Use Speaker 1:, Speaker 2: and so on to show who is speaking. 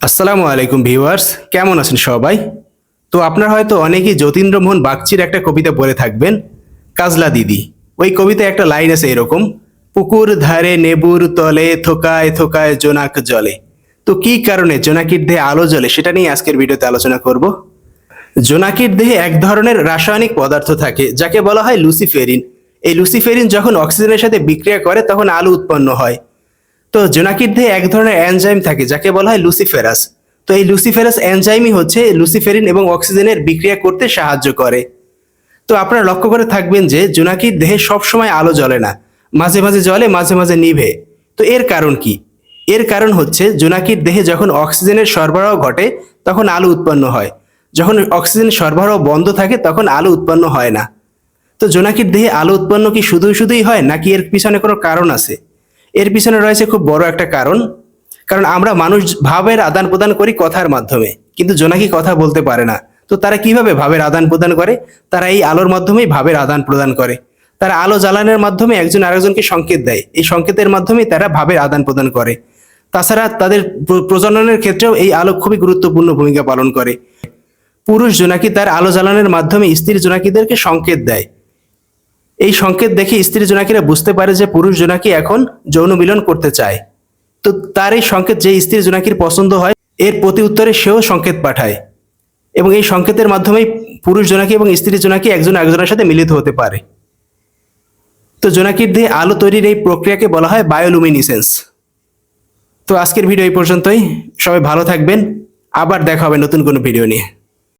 Speaker 1: আসসালামু আলাইকুম ভিউয়ার্স, কেমন আছেন সবাই? তো আপনার হয়তো অনেকেই যতীন্দ্রমোহন বাগচির একটা কবিতা পড়ে থাকবেন, কাজলা দিদি। ওই কবিতায় একটা লাইন আছে এরকম, পুকুর ধারে নেবুর তলে থোকায় থোকায় জোনাক জলে। তো কি কারণে জোনাকির দেহে আলো জ্বলে, সেটা নিয়ে আজকের ভিডিওতে আলোচনা করব। জোনাকির দেহে এক ধরনের রাসায়নিক পদার্থ থাকে, যাকে বলা হয় লুসিফেরিন। এই লুসিফেরিন যখন অক্সিজেনের সাথে বিক্রিয়া করে, তখন আলো উৎপন্ন হয়। তো জোনাকির দেহে এক ধরনের এনজাইম থাকে, যাকে বলা হয় লুসিফেরাস। তো এই লুসিফেরাস এনজাইমই হচ্ছে লুসিফেরিন এবং অক্সিজেনের বিক্রিয়া করতে সাহায্য করে। তো আপনারা লক্ষ্য করে থাকবেন যে জোনাকির দেহে সবসময় আলো জ্বলে না, মাঝে মাঝে জ্বলে, মাঝে মাঝে নিভে। তো এর কারণ কি? এর কারণ হচ্ছে জোনাকির দেহে যখন অক্সিজেনের সরবরাহ ঘটে, তখন আলো উৎপন্ন হয়। যখন অক্সিজেন সরবরাহ বন্ধ থাকে, তখন আলো উৎপন্ন হয় না। তো জোনাকির দেহে আলো উৎপন্ন কি শুধুই শুধুই হয়, নাকি এর পিছনে কোনো কারণ আছে? এর পিছনে রয়েছে খুব বড় একটা কারণ। কারণ আমরা মানুষ ভাবের আদান প্রদান করি কথার মাধ্যমে, কিন্তু জোনাকি কথা বলতে পারে না। তো তারা কীভাবে ভাবের আদান প্রদান করে? তারা এই আলোর মাধ্যমেই ভাবের আদান প্রদান করে। তারা আলো জ্বালানোর মাধ্যমে একজন আরেকজনকে সংকেত দেয়। এই সংকেতের মাধ্যমেই তারা ভাবের আদান প্রদান করে। তাছাড়া তাদের প্রজননের ক্ষেত্রেও এই আলো খুবই গুরুত্বপূর্ণ ভূমিকা পালন করে। পুরুষ জোনাকি তার আলো জ্বালানোর মাধ্যমে স্ত্রী জোনাকিদেরকে সংকেত দেয়। এই সংকেত দেখে স্ত্রী জোনাকিরা বুঝতে পারে যে পুরুষ জোনাকি এখন যৌন মিলন করতে চায়। তো তার এই সংকেত যে স্ত্রী জোনাকির পছন্দ হয়, এর প্রতি উত্তরে সেও সংকেত পাঠায়। এবং এই সংকেতের মাধ্যমেই পুরুষ জোনাকি এবং স্ত্রী জোনাকি একজন একজনের সাথে মিলিত হতে পারে। তো জোনাকির দিয়ে আলো তৈরির এই প্রক্রিয়াকে বলা হয় বায়োলুমিনিসেন্স। তো আজকের ভিডিও এই পর্যন্তই। সবাই ভালো থাকবেন। আবার দেখা হবে নতুন কোনো ভিডিও নিয়ে।